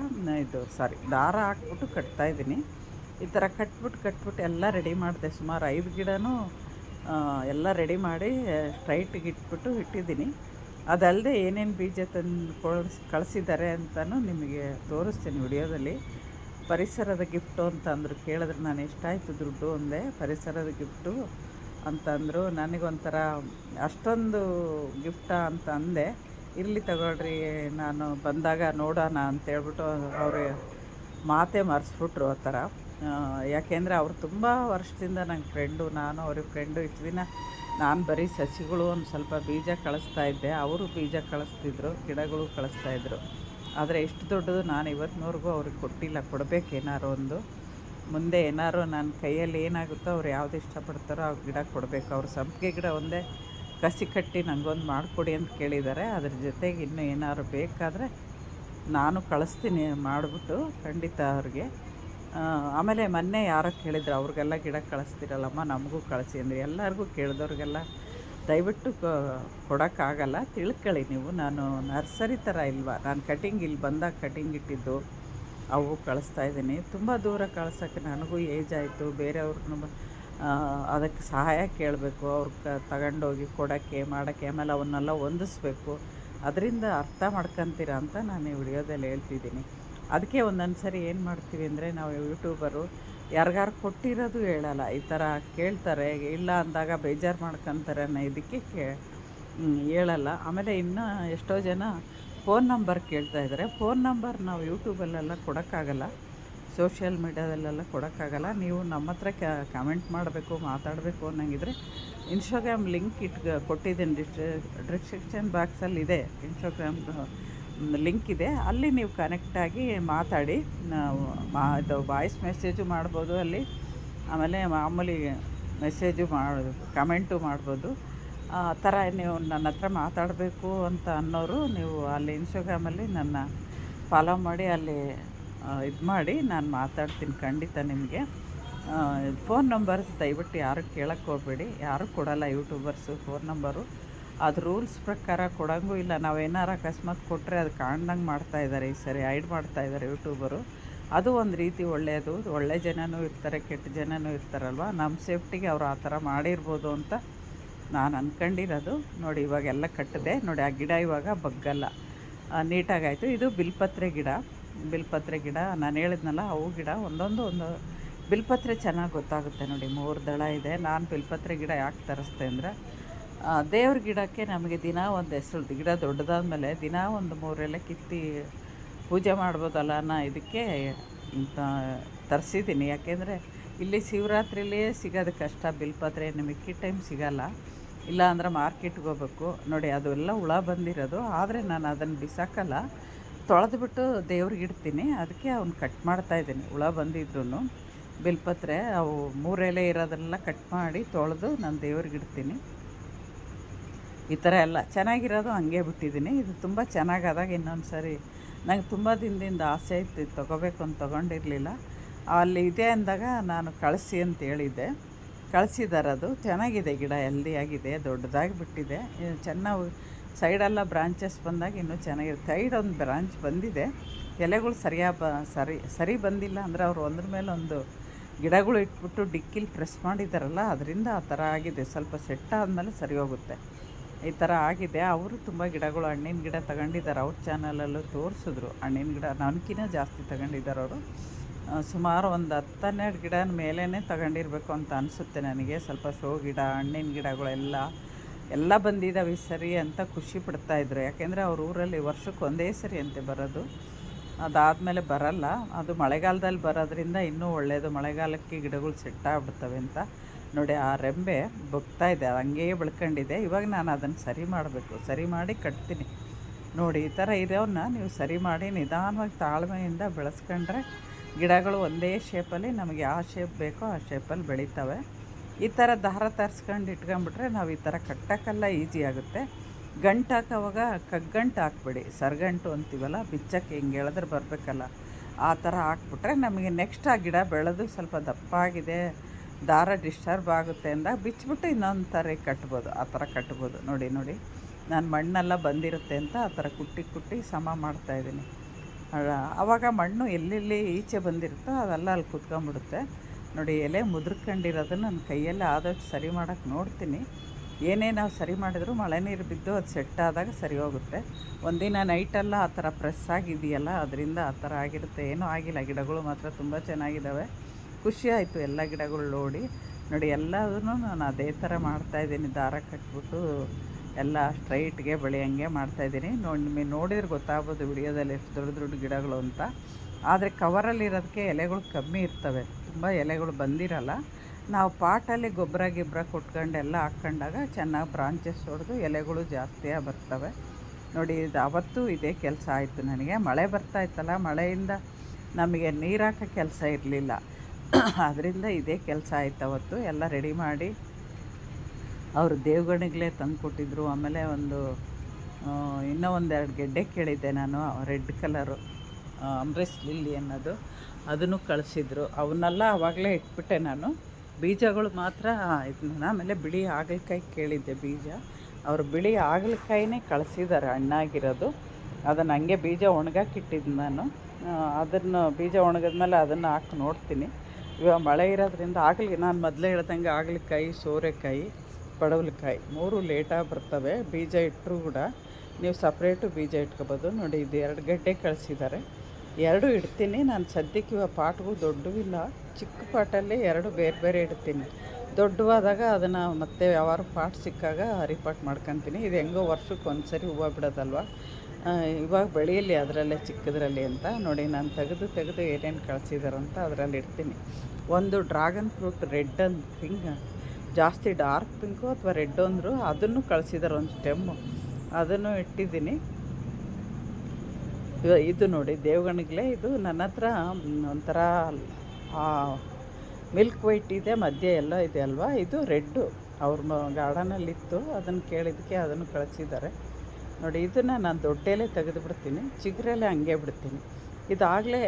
ಇದು ಸಾರಿ ದಾರ ಹಾಕ್ಬಿಟ್ಟು ಕಟ್ತಾಯಿದ್ದೀನಿ ಈ ಥರ ಕಟ್ಬಿಟ್ಟು ಕಟ್ಬಿಟ್ಟು ಎಲ್ಲ ರೆಡಿ ಮಾಡಿದೆ. ಸುಮಾರು ಐದು ಗಿಡನೂ ಎಲ್ಲ ರೆಡಿ ಮಾಡಿ ಸ್ಟ್ರೈಟಿಗೆ ಇಟ್ಬಿಟ್ಟು ಇಟ್ಟಿದ್ದೀನಿ. ಅದಲ್ಲದೆ ಏನೇನು ಬೀಜ ತಂದು ಕಳ್ಸ್ ಕಳಿಸಿದ್ದಾರೆ ಅಂತಲೂ ನಿಮಗೆ ತೋರಿಸ್ತೀನಿ ವಿಡಿಯೋದಲ್ಲಿ. ಪರಿಸರದ ಗಿಫ್ಟು ಅಂತ ಅಂದರು ಕೇಳಿದ್ರೆ ನಾನು ಎಷ್ಟಾಯಿತು ದುಡ್ಡು ಅಂದೆ. ಪರಿಸರದ ಗಿಫ್ಟು ಅಂತಂದರು ನನಗೊಂಥರ ಅಷ್ಟೊಂದು ಗಿಫ್ಟಾ ಅಂತ ಅಂದೆ. ಇರಲಿ ತಗೊಳ್ರಿ, ನಾನು ಬಂದಾಗ ನೋಡೋಣ ಅಂತೇಳ್ಬಿಟ್ಟು ಅವರು ಮಾತೇ ಮರೆಸ್ಬಿಟ್ರು ಆ ಥರ. ಯಾಕೆಂದರೆ ಅವ್ರು ತುಂಬ ವರ್ಷದಿಂದ ನನ್ನ ಫ್ರೆಂಡು ನಾನು ಅವ್ರಿಗೆ ಫ್ರೆಂಡು ಇಷ್ಟು ದಿನ ನಾನು ಬರೀ ಸಸಿಗಳು ಒಂದು ಸ್ವಲ್ಪ ಬೀಜ ಕಳಿಸ್ತಾ ಇದ್ದೆ. ಅವರು ಬೀಜ ಕಳಿಸ್ತಿದ್ರು, ಗಿಡಗಳು ಕಳಿಸ್ತಾಯಿದ್ರು ಆದರೆ ಎಷ್ಟು ದೊಡ್ಡದು ನಾನು ಇವತ್ತಿನವರೆಗೂ ಅವ್ರಿಗೆ ಕೊಟ್ಟಿಲ್ಲ, ಕೊಡಬೇಕು ಏನಾರು ಒಂದು. ಮುಂದೆ ಏನಾರು ನನ್ನ ಕೈಯಲ್ಲಿ ಏನಾಗುತ್ತೋ ಅವ್ರು ಯಾವ್ದು ಇಷ್ಟಪಡ್ತಾರೋ ಆ ಗಿಡ ಕೊಡಬೇಕು. ಅವ್ರ ಸಂಪಿಗೆ ಗಿಡ ಒಂದೇ ಕಸಿ ಕಟ್ಟಿ ನನಗೊಂದು ಮಾಡಿಕೊಡಿ ಅಂತ ಕೇಳಿದ್ದಾರೆ ಅದ್ರ ಜೊತೆಗೆ ಇನ್ನೂ ಏನಾದ್ರು ಬೇಕಾದರೆ ನಾನು ಕಳಿಸ್ತೀನಿ ಮಾಡಿಬಿಟ್ಟು ಖಂಡಿತ ಅವ್ರಿಗೆ. ಆಮೇಲೆ ಮೊನ್ನೆ ಯಾರೋ ಕೇಳಿದ್ರು, ಅವ್ರಿಗೆಲ್ಲ ಗಿಡ ಕಳಿಸ್ತೀರಲ್ಲಮ್ಮ, ನಮಗೂ ಕಳಿಸಿ ಅಂದರೆ. ಎಲ್ಲರಿಗೂ ಕೇಳಿದವ್ರಿಗೆಲ್ಲ ದಯವಿಟ್ಟು ಕೊಡೋಕ್ಕಾಗಲ್ಲ ತಿಳ್ಕೊಳ್ಳಿ ನೀವು, ನಾನು ನರ್ಸರಿ ಥರ ಇಲ್ವಾ? ನಾನು ಕಟಿಂಗ್ ಇಲ್ಲಿ ಬಂದಾಗ ಕಟಿಂಗ್ ಇಟ್ಟಿದ್ದು, ಅವು ಕಳಿಸ್ತಾ ಇದ್ದೀನಿ. ತುಂಬ ದೂರ ಕಳ್ಸೋಕ್ಕೆ ನನಗೂ ಏಜ್ ಆಯಿತು. ಬೇರೆಯವ್ರಿಗೂ ಅದಕ್ಕೆ ಸಹಾಯ ಕೇಳಬೇಕು. ಅವ್ರು ಕ ತಗೊಂಡೋಗಿ ಕೊಡೋಕ್ಕೆ, ಮಾಡೋಕ್ಕೆ, ಆಮೇಲೆ ಅವನ್ನೆಲ್ಲ ಹೊಂದಿಸ್ಬೇಕು. ಅದರಿಂದ ಅರ್ಥ ಮಾಡ್ಕೊತೀರ ಅಂತ ನಾನು ಈ ವಿಡಿಯೋದಲ್ಲಿ ಹೇಳ್ತಿದ್ದೀನಿ. ಅದಕ್ಕೆ ಒಂದೊಂದು ಸರಿ ಏನು ಮಾಡ್ತೀವಿ ಅಂದರೆ ನಾವು ಯೂಟ್ಯೂಬರು, ಯಾರಿಗಾರು ಕೊಟ್ಟಿರೋದು ಹೇಳಲ್ಲ. ಈ ಥರ ಕೇಳ್ತಾರೆ, ಇಲ್ಲ ಅಂದಾಗ ಬೇಜಾರು ಮಾಡ್ಕೊತಾರೆ ಅನ್ನೋ ಇದಕ್ಕೆ ಕೇ ಹೇಳಲ್ಲ. ಆಮೇಲೆ ಇನ್ನು ಎಷ್ಟೋ ಜನ ಫೋನ್ ನಂಬರ್ ಕೇಳ್ತಾ ಇದ್ದಾರೆ ಫೋನ್ ನಂಬರ್ ನಾವು ಯೂಟ್ಯೂಬಲ್ಲೆಲ್ಲ ಕೊಡೋಕ್ಕಾಗಲ್ಲ. ಸೋಷಿಯಲ್ ಮೀಡ್ಯಾದಲ್ಲೆಲ್ಲ ಕೊಡೋಕ್ಕಾಗಲ್ಲ. ನೀವು ನಮ್ಮ ಹತ್ರ ಕಮೆಂಟ್ ಮಾಡಬೇಕು, ಮಾತಾಡಬೇಕು ಅನ್ನಂಗಿದ್ರೆ ಇನ್ಸ್ಟಾಗ್ರಾಮ್ ಲಿಂಕ್ ಇಟ್ ಕೊಟ್ಟಿದ್ದೀನಿ. ಡಿಸ್ಕ್ರಿಪ್ಷನ್ ಬಾಕ್ಸಲ್ಲಿ ಇದೆ. ಇನ್ಸ್ಟಾಗ್ರಾಮ್ ಲಿಂಕ್ ಇದೆ. ಅಲ್ಲಿ ನೀವು ಕನೆಕ್ಟ್ ಆಗಿ ಮಾತಾಡಿ. ಮಾ, ಇದು ವಾಯ್ಸ್ ಮೆಸೇಜು ಮಾಡ್ಬೋದು ಅಲ್ಲಿ. ಆಮೇಲೆ ಮಾಮೂಲಿ ಮೆಸೇಜು ಮಾಡೋದು ಕಮೆಂಟು ಮಾಡ್ಬೋದು. ಆ ಥರ ನೀವು ನನ್ನ ಹತ್ರ ಮಾತಾಡಬೇಕು ಅಂತ ಅನ್ನೋರು ನೀವು ಅಲ್ಲಿ ಇನ್ಸ್ಟಾಗ್ರಾಮಲ್ಲಿ ನನ್ನ ಫಾಲೋ ಮಾಡಿ, ಅಲ್ಲಿ ಇದು ಮಾಡಿ ನಾನು ಮಾತಾಡ್ತೀನಿ ಖಂಡಿತ ನಿಮಗೆ. ಫೋನ್ ನಂಬರ್ಸ್ ದಯವಿಟ್ಟು ಯಾರು ಕೇಳೋಕ್ಕೆ ಹೋಗ್ಬೇಡಿ. ಯಾರು ಕೊಡೋಲ್ಲ ಯೂಟ್ಯೂಬರ್ಸು ಫೋನ್ ನಂಬರು ಅದು ರೂಲ್ಸ್ ಪ್ರಕಾರ ಕೊಡೋಂಗೂ ಇಲ್ಲ. ನಾವೇನಾರು ಅಕಸ್ಮಾತ್ ಕೊಟ್ಟರೆ ಅದು ಕಾಣ್ದಂಗೆ ಮಾಡ್ತಾ ಇದ್ದಾರೆ ಈ ಸರಿ ಹೈಡ್ ಮಾಡ್ತಾ ಇದ್ದಾರೆ ಯೂಟ್ಯೂಬರು. ಅದು ಒಂದು ರೀತಿ ಒಳ್ಳೆಯದು ಒಳ್ಳೆ ಜನನೂ ಇರ್ತಾರೆ, ಕೆಟ್ಟ ಜನನೂ ಇರ್ತಾರಲ್ವ? ನಮ್ಮ ಸೇಫ್ಟಿಗೆ ಅವ್ರು ಆ ಥರ ಮಾಡಿರ್ಬೋದು ಅಂತ ನಾನು ಅಂದ್ಕೊಂಡಿರೋದು ನೋಡಿ, ಇವಾಗೆಲ್ಲ ಕಟ್ಟಿದೆ. ನೋಡಿ, ಆ ಗಿಡ ಇವಾಗ ಬಗ್ಗಲ್ಲ. ನೀಟಾಗಾಯಿತು. ಇದು ಬಿಲ್ಪತ್ರೆ ಗಿಡ. ಬಿಲ್ಪತ್ರೆ ಗಿಡ, ನಾನು ಹೇಳಿದ್ನಲ್ಲ, ಅವು ಗಿಡ ಒಂದೊಂದು ಒಂದು ಬಿಲ್ಪತ್ರೆ ಚೆನ್ನಾಗಿ ಗೊತ್ತಾಗುತ್ತೆ ನೋಡಿ. ಮೂರು ದಳ ಇದೆ. ನಾನು ಬಿಲ್ಪತ್ರೆ ಗಿಡ ಯಾಕೆ ತರಿಸ್ದೆ ಅಂದರೆ ದೇವ್ರ ಗಿಡಕ್ಕೆ ನಮಗೆ ದಿನ ಒಂದು ಹೆಸರು, ಗಿಡ ದೊಡ್ಡದಾದ ಮೇಲೆ ದಿನ ಒಂದು ಮೂರೆಲ್ಲ ಕಿತ್ತಿ ಪೂಜೆ ಮಾಡ್ಬೋದಲ್ಲ ಅನ್ನೋ ಇದಕ್ಕೆ ತರಿಸಿದ್ದೀನಿ. ಯಾಕೆಂದರೆ ಇಲ್ಲಿ ಶಿವರಾತ್ರಿಲಿಯೇ ಸಿಗೋದು ಕಷ್ಟ. ಬಿಲ್ಪತ್ರೆ ನಿಮಗೆ ಟೈಮ್ ಸಿಗಲ್ಲ. ಇಲ್ಲ ಅಂದ್ರೆ ಮಾರ್ಕೆಟ್ಗೆ ಹೋಗ್ಬೇಕು. ನೋಡಿ, ಅದು ಎಲ್ಲ ಹುಳ ಬಂದಿರೋದು. ಆದರೆ ನಾನು ಅದನ್ನು ಬಿಸಾಕಲ್ಲ. ತೊಳೆದ್ಬಿಟ್ಟು ದೇವ್ರಿಗೆ ಇಡ್ತೀನಿ. ಅದಕ್ಕೆ ಅವ್ನು ಕಟ್ ಮಾಡ್ತಾ ಇದ್ದೀನಿ. ಹುಳ ಬಂದಿದ್ರು ಬಿಲ್ಪತ್ರೆ ಅವು ಮೂರೆಲೆ ಇರೋದೆಲ್ಲ ಕಟ್ ಮಾಡಿ ತೊಳೆದು ನಾನು ದೇವ್ರಿಗೆ ಇಡ್ತೀನಿ. ಈ ಥರ ಎಲ್ಲ ಚೆನ್ನಾಗಿರೋದು ಹಂಗೆ ಬಿಟ್ಟಿದ್ದೀನಿ. ಇದು ತುಂಬ ಚೆನ್ನಾಗಾದಾಗ ಇನ್ನೊಂದು ಸಾರಿ ನಂಗೆ ತುಂಬ ದಿನದಿಂದ ಆಸೆ ಇತ್ತು, ಇದು ತೊಗೋಬೇಕು ಅಂತ ತೊಗೊಂಡಿರಲಿಲ್ಲ. ಅಲ್ಲಿ ಇದೆ ಅಂದಾಗ ನಾನು ಕಳಿಸಿ ಅಂತ ಹೇಳಿದ್ದೆ. ಕಳಿಸಿದ್ದಾರೆ ಅದು. ಚೆನ್ನಾಗಿದೆ ಗಿಡ, ಹೆಲ್ದಿಯಾಗಿದೆ ದೊಡ್ಡದಾಗಿ ಬಿಟ್ಟಿದೆ ಚೆನ್ನಾಗಿ ಸೈಡೆಲ್ಲ ಬ್ರಾಂಚಸ್ ಬಂದಾಗ ಇನ್ನೂ ಚೆನ್ನಾಗಿದೆ ಸೈಡ್ ಒಂದು ಬ್ರಾಂಚ್ ಬಂದಿದೆ. ಎಲೆಗಳು ಸರಿಯಾಗಿ ಬ, ಸರಿ ಸರಿ ಬಂದಿಲ್ಲ ಅಂದರೆ ಅವರು ಒಂದ್ರ ಮೇಲೆ ಒಂದು ಗಿಡಗಳು ಇಟ್ಬಿಟ್ಟು ಡಿಕ್ಕಿಲಿ ಪ್ರೆಸ್ ಮಾಡಿದ್ದಾರಲ್ಲ ಅದರಿಂದ ಆ ಥರ ಆಗಿದೆ. ಸ್ವಲ್ಪ ಸೆಟ್ ಆದಮೇಲೆ ಸರಿ ಹೋಗುತ್ತೆ. ಈ ಥರ ಆಗಿದೆ. ಅವರು ತುಂಬ ಗಿಡಗಳು, ಹಣ್ಣಿನ ಗಿಡ ತಗೊಂಡಿದ್ದಾರೆ. ಅವ್ರ ಚಾನಲಲ್ಲೂ ತೋರಿಸಿದ್ರು. ಹಣ್ಣಿನ ಗಿಡ ನನಗಿನ್ನ ಜಾಸ್ತಿ ತಗೊಂಡಿದ್ದಾರೆ ಅವರು. ಸುಮಾರು ಒಂದು ಹತ್ತು ಹನ್ನೆರಡು ಗಿಡ ಮೇಲೇ ತಗೊಂಡಿರಬೇಕು ಅಂತ ಅನಿಸುತ್ತೆ ನನಗೆ. ಸ್ವಲ್ಪ ಶೋ ಗಿಡ, ಹಣ್ಣಿನ ಗಿಡಗಳೆಲ್ಲ, ಎಲ್ಲ ಬಂದಿದ್ದಾವೆ ಸರಿ ಅಂತ ಖುಷಿ ಪಡ್ತಾಯಿದ್ರು ಯಾಕೆಂದರೆ ಅವ್ರ ಊರಲ್ಲಿ ವರ್ಷಕ್ಕೆ ಒಂದೇ ಸರಿ ಅಂತೆ ಬರೋದು. ಅದಾದಮೇಲೆ ಬರಲ್ಲ. ಅದು ಮಳೆಗಾಲದಲ್ಲಿ ಬರೋದ್ರಿಂದ ಇನ್ನೂ ಒಳ್ಳೆಯದು ಮಳೆಗಾಲಕ್ಕೆ ಗಿಡಗಳು ಸೆಟ್ ಆಗ್ಬಿಡ್ತವೆ ಅಂತ. ನೋಡಿ, ಆ ರೆಂಬೆ ಬಗ್ತಾ ಇದೆ ಹಂಗೇ ಬೆಳ್ಕೊಂಡಿದೆ. ಇವಾಗ ನಾನು ಅದನ್ನು ಸರಿ ಮಾಡಬೇಕು. ಸರಿ ಮಾಡಿ ಕಟ್ತೀನಿ. ನೋಡಿ, ಈ ಥರ ಇರೋವನ್ನ ನೀವು ಸರಿ ಮಾಡಿ ನಿಧಾನವಾಗಿ ತಾಳ್ಮೆಯಿಂದ ಬೆಳೆಸ್ಕೊಂಡ್ರೆ ಗಿಡಗಳು ಒಂದೇ ಶೇಪಲ್ಲಿ ನಮಗೆ ಯಾವ ಶೇಪ್ ಬೇಕೋ ಆ ಶೇಪಲ್ಲಿ ಬೆಳೀತವೆ. ಈ ಥರ ದಾರ ತರಿಸ್ಕೊಂಡು ಇಟ್ಕೊಂಡ್ಬಿಟ್ರೆ ನಾವು ಈ ಥರ ಕಟ್ಟೋಕ್ಕೆಲ್ಲ ಈಸಿ ಆಗುತ್ತೆ. ಗಂಟು ಹಾಕೋವಾಗ ಕಗ್ಗಂಟು ಹಾಕ್ಬಿಡಿ. ಸರ್ಗಂಟು ಅಂತೀವಲ್ಲ, ಬಿಚ್ಚಕ್ಕೆ ಹಿಂಗೆ ಎಳೆದ್ರೆ ಬರಬೇಕಲ್ಲ. ಆ ಥರ ಹಾಕ್ಬಿಟ್ರೆ ನಮಗೆ ನೆಕ್ಸ್ಟ್ ಆ ಗಿಡ ಬೆಳೆದು ಸ್ವಲ್ಪ ದಪ್ಪಾಗಿದೆ ದಾರ ಡಿಸ್ಟರ್ಬ್ ಆಗುತ್ತೆ ಅಂದಾಗ ಬಿಚ್ಚಿಬಿಟ್ಟು ಇನ್ನೊಂದು ಥರ ಕಟ್ಬೋದು, ಆ ಥರ ಕಟ್ಬೋದು. ನೋಡಿ ನೋಡಿ, ನಾನು ಮಣ್ಣೆಲ್ಲ ಬಂದಿರುತ್ತೆ ಅಂತ ಆ ಥರ ಕುಟ್ಟಿ ಕುಟ್ಟಿ ಸಮ ಮಾಡ್ತಾಯಿದ್ದೀನಿ ಆವಾಗ ಮಣ್ಣು ಎಲ್ಲೆಲ್ಲಿ ಈಚೆ ಬಂದಿರುತ್ತೋ ಅದೆಲ್ಲ ಅಲ್ಲಿ ಕುತ್ಕೊಂಡ್ಬಿಡುತ್ತೆ. ನೋಡಿ, ಎಲೆ ಮುದ್ರಕೊಂಡಿರೋದನ್ನ ನನ್ನ ಕೈಯಲ್ಲೇ ಆದಷ್ಟು ಸರಿ ಮಾಡೋಕ್ಕೆ ನೋಡ್ತೀನಿ. ಏನೇ ನಾವು ಸರಿ ಮಾಡಿದ್ರು ಮಳೆ ನೀರು ಬಿದ್ದು ಅದು ಸೆಟ್ ಆದಾಗ ಸರಿ ಹೋಗುತ್ತೆ. ಒಂದಿನ ನೈಟೆಲ್ಲ ಆ ಥರ ಪ್ರೆಸ್ ಆಗಿದೆಯಲ್ಲ, ಅದರಿಂದ ಆ ಥರ ಆಗಿರುತ್ತೆ. ಏನೂ ಆಗಿಲ್ಲ, ಗಿಡಗಳು ಮಾತ್ರ ತುಂಬ ಚೆನ್ನಾಗಿದ್ದಾವೆ ಖುಷಿ ಆಯಿತು ಎಲ್ಲ ಗಿಡಗಳು ನೋಡಿ. ನೋಡಿ, ಎಲ್ಲದನ್ನು ನಾನು ಅದೇ ಥರ ಮಾಡ್ತಾಯಿದ್ದೀನಿ ದಾರ ಕಟ್ಬಿಟ್ಟು ಎಲ್ಲ ಸ್ಟ್ರೈಟ್ಗೆ ಬೆಳೆಯಂಗೆ ಮಾಡ್ತಾಯಿದ್ದೀನಿ ನೋಡಿ, ನಿಮಗೆ ನೋಡಿದ್ರೆ ಗೊತ್ತಾಗ್ಬೋದು ವಿಡಿಯೋದಲ್ಲಿ ಎಷ್ಟು ದೊಡ್ಡ ದೊಡ್ಡ ಗಿಡಗಳು ಅಂತ. ಆದರೆ ಕವರಲ್ಲಿರೋದಕ್ಕೆ ಎಲೆಗಳು ಕಮ್ಮಿ ಇರ್ತವೆ. ತುಂಬ ಎಲೆಗಳು ಬಂದಿರಲ್ಲ. ನಾವು ಪಾಟಲ್ಲಿ ಗೊಬ್ಬರ ಗಿಬ್ಬರ ಕೊಟ್ಕೊಂಡು ಎಲ್ಲ ಹಾಕ್ಕೊಂಡಾಗ ಚೆನ್ನಾಗಿ ಬ್ರಾಂಚಸ್ ಹೊಡೆದು ಎಲೆಗಳು ಜಾಸ್ತಿಯಾಗಿ ಬರ್ತವೆ. ನೋಡಿ, ಇದು ಅವತ್ತು ಇದೇ ಕೆಲಸ ಆಯಿತು ನನಗೆ. ಮಳೆ ಬರ್ತಾ ಇತ್ತಲ್ಲ, ಮಳೆಯಿಂದ ನಮಗೆ ನೀರು ಹಾಕೋ ಕೆಲಸ ಇರಲಿಲ್ಲ. ಅದರಿಂದ ಇದೇ ಕೆಲಸ ಆಯ್ತು ಅವತ್ತು. ಎಲ್ಲ ರೆಡಿ ಮಾಡಿ ಅವರು ದೇವ್ಗಣಿಗಳೇ ತಂದು ಕೊಟ್ಟಿದ್ರು. ಆಮೇಲೆ ಒಂದು ಇನ್ನೂ ಒಂದೆರಡು ಗೆಡ್ಡೆ ಕೇಳಿದ್ದೆ ನಾನು, ರೆಡ್ ಕಲರು ಅಂಬ್ರೆಸ್ ಲಿಲ್ಲಿ ಅನ್ನೋದು. ಅದನ್ನು ಕಳಿಸಿದ್ರು. ಅವನ್ನೆಲ್ಲ ಆವಾಗಲೇ ಇಟ್ಬಿಟ್ಟೆ ನಾನು. ಬೀಜಗಳು ಮಾತ್ರ ಇದನ್ನ ಆಮೇಲೆ ಬಿಳಿ ಹಾಗಲಕಾಯಿ ಕೇಳಿದ್ದೆ ಬೀಜ. ಅವರು ಬಿಳಿ ಹಾಗಲಕಾಯಿನೇ ಕಳಿಸಿದ್ದಾರೆ, ಹಣ್ಣಾಗಿರೋದು. ಅದನ್ನು ಹಂಗೆ ಬೀಜ ಒಣಗಾಕಿಟ್ಟಿದ್ದು ನಾನು. ಅದನ್ನು, ಬೀಜ ಒಣಗಿದ್ಮೇಲೆ ಅದನ್ನು ಹಾಕಿ ನೋಡ್ತೀನಿ. ಇವಾಗ ಮಳೆ ಇರೋದ್ರಿಂದ ಆಗಲಿ, ನಾನು ಮೊದಲೇ ಹೇಳ್ದಂಗೆ ಹಾಗಲಕಾಯಿ ಸೋರೆಕಾಯಿ, ಪಡವಲಕಾಯಿ ಮೂರು ಲೇಟಾಗಿ ಬರ್ತವೆ. ಬೀಜ ಇಟ್ಟರು ಕೂಡ ನೀವು ಸಪ್ರೇಟು ಬೀಜ ಇಟ್ಕೋಬೋದು. ನೋಡಿ ಇದು ಎರಡು ಗಡ್ಡೆ ಕಳಿಸಿದ್ದಾರೆ. ಎರಡು ಇಡ್ತೀನಿ. ನಾನು ಸದ್ಯಕ್ಕೆ ಇವಾಗ ಪಾಟ್ಗೂ ದೊಡ್ಡವಿಲ್ಲ ಚಿಕ್ಕ ಪಾಟಲ್ಲಿ ಎರಡು ಬೇರೆ ಬೇರೆ ಇಡ್ತೀನಿ. ದೊಡ್ಡವಾದಾಗ ಅದನ್ನು ಮತ್ತೆ ಯಾವಾರು ಪಾಟ್ ಸಿಕ್ಕಾಗ ರಿಪಾಟ್ ಮಾಡ್ಕೊತೀನಿ. ಇದು ಹೆಂಗೋ ವರ್ಷಕ್ಕೆ ಒಂದು ಸರಿ ಹೂವು ಬಿಡೋದಲ್ವ? ಇವಾಗ ಬೆಳೆಯಲಿ ಅದರಲ್ಲೇ ಚಿಕ್ಕದ್ರಲ್ಲಿ ಅಂತ ನೋಡಿ ನಾನು ತೆಗೆದು ತೆಗೆದು ಏನೇನು ಕಳಿಸಿದಾರಂತ ಅದರಲ್ಲಿ ಇಡ್ತೀನಿ. ಒಂದು dragon fruit red and pink ಜಾಸ್ತಿ ಡಾರ್ಕ್ ಪಿಂಕು ಅಥವಾ ರೆಡ್ ಅಂದರು ಅದನ್ನು ಕಳಿಸಿದ್ದಾರೆ ಒಂದು ಸ್ಟೆಮ್ಮು. ಅದನ್ನು ಇಟ್ಟಿದ್ದೀನಿ. ಇದು ನೋಡಿ ದೇವಗಣಿಗ್ಲೆ ಇದು ನನ್ನ ಹತ್ರ ಒಂಥರ ಮಿಲ್ಕ್ ವೈಟ್ ಇದೆ, ಮಧ್ಯೆ ಎಲ್ಲ ಇದೆ ಅಲ್ವಾ? ಇದು ರೆಡ್ಡು. ಅವ್ರ ಗಾರ್ಡನಲ್ಲಿತ್ತು ಅದನ್ನು ಕೇಳಿದ್ದಕ್ಕೆ ಅದನ್ನು ಕಳಿಸಿದ್ದಾರೆ. ನೋಡಿ, ಇದನ್ನು ನಾನು ದೊಡ್ಡೇಲೆ ತೆಗೆದು ಬಿಡ್ತೀನಿ ಚಿಗುರೆಲೆ ಹಂಗೆ ಬಿಡ್ತೀನಿ. ಇದಾಗಲೇ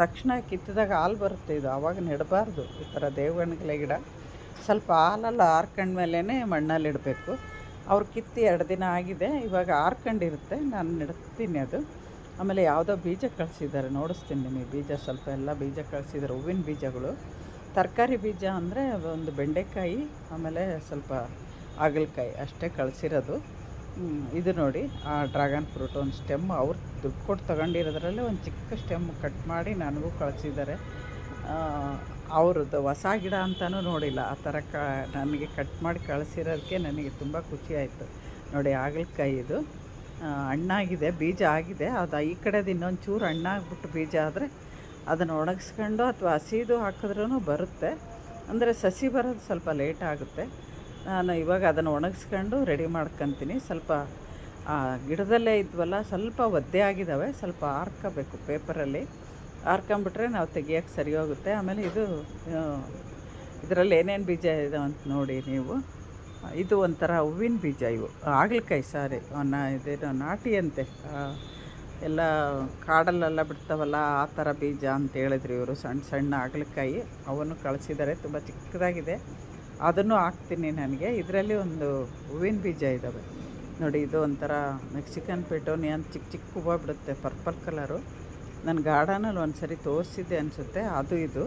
ತಕ್ಷಣ ಕಿತ್ತಿದಾಗ ಹಾಲು ಬರುತ್ತೆ ಇದು ಆವಾಗ ನೆಡಬಾರ್ದು ಈ ಥರ ದೇವಗಣಗಳ ಗಿಡ. ಸ್ವಲ್ಪ ಹಾಲೆಲ್ಲ ಹಾರ್ಕೊಂಡ್ಮೇಲೇ ಮಣ್ಣಲ್ಲಿ ಇಡಬೇಕು. ಅವ್ರು ಕಿತ್ತಿ ಎರಡು ದಿನ ಆಗಿದೆ, ಇವಾಗ ಹಾರ್ಕೊಂಡಿರುತ್ತೆ ನಾನು ನೆಡ್ತೀನಿ ಅದು. ಆಮೇಲೆ ಯಾವುದೋ ಬೀಜ ಕಳಿಸಿದ್ದಾರೆ, ನೋಡಿಸ್ತೀನಿ ನಿಮಗೆ ಬೀಜ, ಸ್ವಲ್ಪ ಎಲ್ಲ ಬೀಜ ಕಳಿಸಿದ್ದಾರೆ, ಹೂವಿನ ಬೀಜಗಳು. ತರಕಾರಿ ಬೀಜ ಅಂದರೆ ಒಂದು ಬೆಂಡೆಕಾಯಿ, ಆಮೇಲೆ ಸ್ವಲ್ಪ ಹಾಗಲಕಾಯಿ, ಅಷ್ಟೇ ಕಳಿಸಿರೋದು. ಇದು ನೋಡಿ, ಆ ಡ್ರ್ಯಾಗನ್ ಫ್ರೂಟ್ ಒಂದು ಸ್ಟೆಮ್. ಅವ್ರು ದುಡ್ಡು ಕೊಟ್ಟು ತಗೊಂಡಿರೋದ್ರಲ್ಲೇ ಒಂದು ಚಿಕ್ಕ ಸ್ಟೆಮ್ ಕಟ್ ಮಾಡಿ ನನಗೂ ಕಳಿಸಿದ್ದಾರೆ. ಅವ್ರದ್ದು ಹೊಸ ಗಿಡ ಅಂತಲೂ ನೋಡಿಲ್ಲ. ಆ ಥರ ಕ, ನನಗೆ ಕಟ್ ಮಾಡಿ ಕಳಿಸಿರೋದಕ್ಕೆ ನನಗೆ ತುಂಬ ಖುಷಿ ಆಯಿತು. ನೋಡಿ, ಹಾಗಲಕಾಯಿ ಇದು. ಹಣ್ಣಾಗಿದೆ, ಬೀಜ ಆಗಿದೆ. ಅದು ಈ ಕಡೆದು ಇನ್ನೊಂದು ಚೂರು ಹಣ್ಣಾಗ್ಬಿಟ್ಟು ಬೀಜ ಆದರೆ ಅದನ್ನು ಒಣಗಿಸ್ಕೊಂಡು ಅಥವಾ ಹಸಿದು ಹಾಕಿದ್ರೂ ಬರುತ್ತೆ. ಅಂದರೆ ಸಸಿ ಬರೋದು ಸ್ವಲ್ಪ ಲೇಟ್ ಆಗುತ್ತೆ. ನಾನು ಇವಾಗ ಅದನ್ನು ಒಣಗಿಸ್ಕೊಂಡು ರೆಡಿ ಮಾಡ್ಕೊತೀನಿ. ಸ್ವಲ್ಪ ಗಿಡದಲ್ಲೇ ಇದ್ವಲ್ಲ, ಸ್ವಲ್ಪ ಒದ್ದೆ ಆಗಿದ್ದಾವೆ. ಸ್ವಲ್ಪ ಹಾರ್ಕೋಬೇಕು ಪೇಪರಲ್ಲಿ. ಹಾರ್ಕೊಂಬಿಟ್ರೆ ನಾವು ತೆಗಿಯೋಕ್ಕೆ ಸರಿ ಹೋಗುತ್ತೆ. ಆಮೇಲೆ ಇದು ಇದರಲ್ಲಿ ಏನೇನು ಬೀಜ ಇದೆ ಅಂತ ನೋಡಿ ನೀವು. ಇದು ಒಂಥರ ಹೂವಿನ ಬೀಜ ಇವು. ಹಾಗಲಕಾಯಿ ಸಾರಿ. ನಾ ಇದೇನು ನಾಟಿ ಅಂತೆ. ಎಲ್ಲ ಕಾಡಲ್ಲೆಲ್ಲ ಬಿಡ್ತಾವಲ್ಲ, ಆ ಥರ ಬೀಜ ಅಂತ ಹೇಳಿದ್ರು ಇವರು. ಸಣ್ಣ ಸಣ್ಣ ಹಾಗಲಕಾಯಿ ಅವನ್ನು ಕಳಿಸಿದ್ದಾರೆ. ತುಂಬ ಚಿಕ್ಕದಾಗಿದೆ. ಅದನ್ನು ಹಾಕ್ತೀನಿ ನನಗೆ. ಇದರಲ್ಲಿ ಒಂದು ಹೂವಿನ ಬೀಜ ಇದ್ದಾವೆ ನೋಡಿ, ಇದು ಒಂಥರ ಮೆಕ್ಸಿಕನ್ ಪೆಟೋನಿ ಅಂತ ಚಿಕ್ಕ ಚಿಕ್ಕ ಹೂವು ಬಿಡುತ್ತೆ ಪರ್ಪಲ್ ಕಲರು ನನ್ನ ಗಾರ್ಡನಲ್ಲಿ ಒಂದು ಸರಿ ತೋರಿಸಿದ್ದೆ ಅನಿಸುತ್ತೆ. ಅದು ಇದು.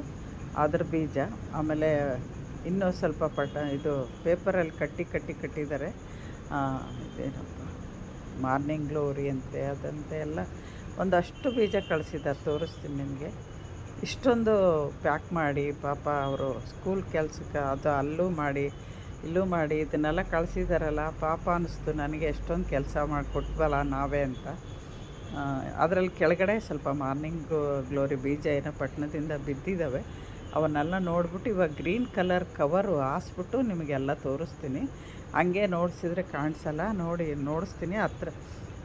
ಅದ್ರ ಬೀಜ. ಆಮೇಲೆ ಇನ್ನೂ ಸ್ವಲ್ಪ ಪಟ, ಇದು ಪೇಪರಲ್ಲಿ ಕಟ್ಟಿ ಕಟ್ಟಿ ಕಟ್ಟಿದ್ದಾರೆ. ಇದೇನಪ್ಪ? ಮಾರ್ನಿಂಗ್ ಗ್ಲೋರಿ ಅಂತೆ, ಅದಂತೆ ಎಲ್ಲ ಒಂದಷ್ಟು ಬೀಜ ಕಳಿಸಿದ್ದಾರೆ. ತೋರಿಸ್ತೀನಿ ನಿಮಗೆ. ಇಷ್ಟೊಂದು ಪ್ಯಾಕ್ ಮಾಡಿ, ಪಾಪ ಅವರು ಸ್ಕೂಲ್ ಕೆಲಸಕ್ಕೆ ಅದು ಅಲ್ಲೂ ಮಾಡಿ, ಇಲ್ಲೂ ಮಾಡಿ, ಇದನ್ನೆಲ್ಲ ಕಳಿಸಿದಾರಲ್ಲ, ಪಾಪ ಅನ್ನಿಸ್ತು ನನಗೆ ಎಷ್ಟೊಂದು ಕೆಲಸ ಮಾಡಿಕೊಟ್ವಲ್ಲ ನಾವೇ ಅಂತ. ಅದರಲ್ಲಿ ಕೆಳಗಡೆ ಸ್ವಲ್ಪ ಮಾರ್ನಿಂಗ್ ಗ್ಲೋರಿ ಬೀಜ ಏನೋ ಪಟ್ಟಣದಿಂದ ಬಿದ್ದಿದ್ದಾವೆ. ಅವನ್ನೆಲ್ಲ ನೋಡ್ಬಿಟ್ಟು ಇವಾಗ ಗ್ರೀನ್ ಕಲರ್ ಕವರು ಹಾಸ್ಬಿಟ್ಟು ನಿಮಗೆಲ್ಲ ತೋರಿಸ್ತೀನಿ. ಹಂಗೆ ನೋಡಿಸಿದ್ರೆ ಕಾಣಿಸಲ್ಲ, ನೋಡಿ, ನೋಡಿಸ್ತೀನಿ. ಹತ್ರ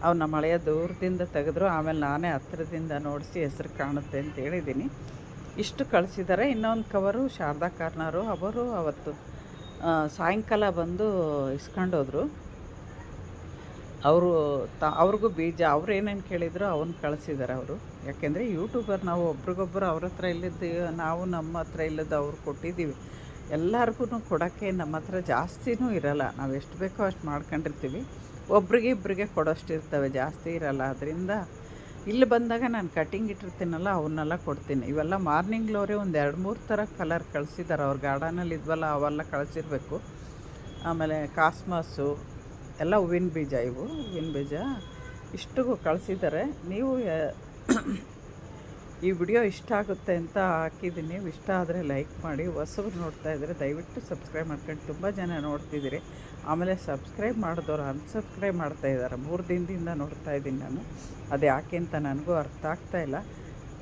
ಅವನ್ನ ಹಳೆಯ ದೂರದಿಂದ ತೆಗೆದ್ರು, ಆಮೇಲೆ ನಾನೇ ಹತ್ತಿರದಿಂದ ನೋಡಿಸಿ ಹೆಸ್ರು ಕಾಣುತ್ತೆ ಅಂತ ಹೇಳಿದ್ದೀನಿ ಇಷ್ಟು ಕಳಿಸಿದ್ದಾರೆ ಇನ್ನೊಂದು ಕವರು ಶಾರದಾ ಕಾರ್ನರು ಅವರು ಅವತ್ತು ಸಾಯಂಕಾಲ ಬಂದು ಇಸ್ಕೊಂಡೋದ್ರು. ಅವರು ತ, ಅವ್ರಿಗೂ ಬೀಜ, ಅವ್ರು ಏನೇನು ಕೇಳಿದ್ರು ಅವನ್ನ ಕಳಿಸಿದ್ದಾರೆ ಅವರು. ಯಾಕೆಂದರೆ ಯೂಟ್ಯೂಬರ್ ನಾವು ಒಬ್ರಿಗೊಬ್ಬರು ಅವ್ರ ಹತ್ರ ಇಲ್ಲದ್ದು, ನಾವು ನಮ್ಮ ಹತ್ರ ಇಲ್ಲದ್ದು ಅವ್ರು ಕೊಟ್ಟಿದ್ದೀವಿ. ಎಲ್ಲರಿಗೂ ಕೊಡೋಕ್ಕೆ ನಮ್ಮ ಹತ್ರ ಜಾಸ್ತಿನೂ ಇರಲ್ಲ. ನಾವು ಎಷ್ಟು ಬೇಕೋ ಅಷ್ಟು ಮಾಡ್ಕೊಂಡಿರ್ತೀವಿ. ಒಬ್ರಿಗೆ ಇಬ್ಬರಿಗೆ ಕೊಡೋಷ್ಟು ಇರ್ತವೆ, ಜಾಸ್ತಿ ಇರಲ್ಲ. ಅದರಿಂದ ಇಲ್ಲಿ ಬಂದಾಗ ನಾನು ಕಟಿಂಗ್ ಇಟ್ಟಿರ್ತೀನಲ್ಲ ಅವನ್ನೆಲ್ಲ ಕೊಡ್ತೀನಿ. ಇವೆಲ್ಲ ಮಾರ್ನಿಂಗ್ ಗ್ಲೋರಿ ಒಂದು ಎರಡು ಮೂರು ಥರ ಕಲರ್ ಕಳಿಸಿದ್ದಾರೆ ಅವ್ರ ಗಾರ್ಡನಲ್ಲಿ ಇದ್ವಲ್ಲ, ಅವೆಲ್ಲ ಕಳಿಸಿರ್ಬೇಕು. ಆಮೇಲೆ ಕಾಸ್ಮಾಸು ಎಲ್ಲ ಹೂವಿನ ಬೀಜ ಇವು, ಹೂವಿನ ಬೀಜ ಇಷ್ಟಿಗೂ ಕಳಿಸಿದ್ದಾರೆ ನೀವು, ಈ ವಿಡಿಯೋ ಇಷ್ಟ ಆಗುತ್ತೆ ಅಂತ ಹಾಕಿದ್ದೀನಿ. ಇಷ್ಟ ಆದರೆ ಲೈಕ್ ಮಾಡಿ ಹೊಸಬ್ರು ನೋಡ್ತಾ ಇದ್ದರೆ ದಯವಿಟ್ಟು ಸಬ್ಸ್ಕ್ರೈಬ್ ಮಾಡ್ಕೊಂಡು ತುಂಬ ಜನ ನೋಡ್ತಿದ್ದೀರಿ. ಆಮೇಲೆ ಸಬ್ಸ್ಕ್ರೈಬ್ ಮಾಡಿದವ್ರು ಅನ್ಸಬ್ಸ್ಕ್ರೈಬ್ ಮಾಡ್ತಾ ಇದ್ದಾರೆ. ಮೂರು ದಿನದಿಂದ ನೋಡ್ತಾ ಇದ್ದೀನಿ ನಾನು. ಅದು ಯಾಕೆ ಅಂತ ನನಗೂ ಅರ್ಥ ಆಗ್ತಾ ಇಲ್ಲ.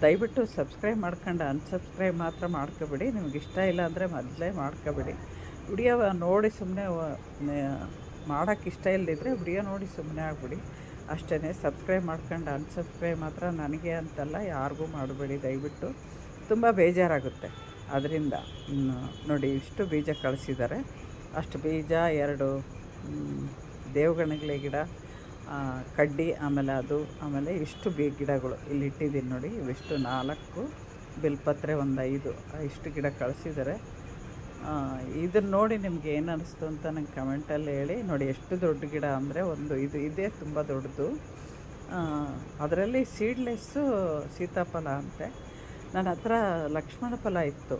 ದಯವಿಟ್ಟು ಸಬ್ಸ್ಕ್ರೈಬ್ ಮಾಡ್ಕೊಂಡು ಅನ್ಸಬ್ಸ್ಕ್ರೈಬ್ ಮಾತ್ರ ಮಾಡ್ಕೋಬೇಡಿ. ನಿಮ್ಗೆ ಇಷ್ಟ ಇಲ್ಲ ಅಂದರೆ ಮೊದಲೇ ಮಾಡ್ಕೊಬೇಡಿ. ವಿಡಿಯೋ ನೋಡಿ ಸುಮ್ಮನೆ ಮಾಡೋಕ್ಕೆ ಇಷ್ಟ ಇಲ್ಲದಿದ್ದರೆ ವಿಡಿಯೋ ನೋಡಿ ಸುಮ್ಮನೆ ಆಗ್ಬಿಡಿ. ಅಷ್ಟೇ ಸಬ್ಸ್ಕ್ರೈಬ್ ಮಾಡ್ಕೊಂಡು ಅನ್ಸಬ್ಸ್ಕ್ರೈಬ್ ಮಾತ್ರ ನನಗೆ ಅಂತಲ್ಲ ಯಾರಿಗೂ ಮಾಡಬೇಡಿ. ದಯವಿಟ್ಟು. ತುಂಬ ಬೇಜಾರಾಗುತ್ತೆ. ಅದರಿಂದ ನೋಡಿ ಇಷ್ಟು ಬೀಜ ಕಳಿಸಿದ್ದಾರೆ. ಅಷ್ಟು ಬೀಜ, ಎರಡು ದೇವಗಣಗಳ ಗಿಡ ಕಡ್ಡಿ, ಆಮೇಲೆ ಅದು, ಆಮೇಲೆ ಇಷ್ಟು ಬಿ ಗಿಡಗಳು. ಇಲ್ಲಿ ಇಟ್ಟಿದ್ದೀನಿ ನೋಡಿ, ಇವಿಷ್ಟು ನಾಲ್ಕು, ಬಿಲ್ಪತ್ರೆ ಒಂದು ಐದು ಇಷ್ಟು ಗಿಡ ಕಳಿಸಿದ್ದಾರೆ ಇದನ್ನು ನೋಡಿ ನಿಮ್ಗೆ ಏನು ಅನಿಸ್ತು ಅಂತ ನಂಗೆ ಕಮೆಂಟಲ್ಲಿ ಹೇಳಿ. ನೋಡಿ, ಎಷ್ಟು ದೊಡ್ಡ ಗಿಡ ಅಂದರೆ ಒಂದು, ಇದು ಇದೇ ತುಂಬ ದೊಡ್ಡದು. ಅದರಲ್ಲಿ ಸೀಡ್ಲೆಸ್ಸು ಸೀತಾಫಲ ಅಂತೆ. ನನ್ನ ಹತ್ರ ಲಕ್ಷ್ಮಣ ಫಲ ಇತ್ತು.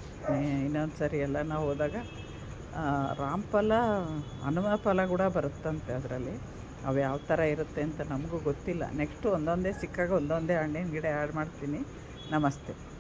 ಇನ್ನೊಂದು ಸರಿ ಎಲ್ಲ ನಾವು ಹೋದಾಗ ರಾಮಫಲ ಹನುಮ ಫಲ ಕೂಡ ಬರುತ್ತಂತೆ ಅದರಲ್ಲಿ. ಅವು ಯಾವ ಥರ ಇರುತ್ತೆ ಅಂತ ನಮಗೂ ಗೊತ್ತಿಲ್ಲ. ನೆಕ್ಸ್ಟು ಒಂದೊಂದೇ ಸಿಕ್ಕಾಗ ಒಂದೊಂದೇ ಹಣ್ಣಿನ ಗಿಡ ಆ್ಯಡ್ ಮಾಡ್ತೀನಿ. ನಮಸ್ತೆ.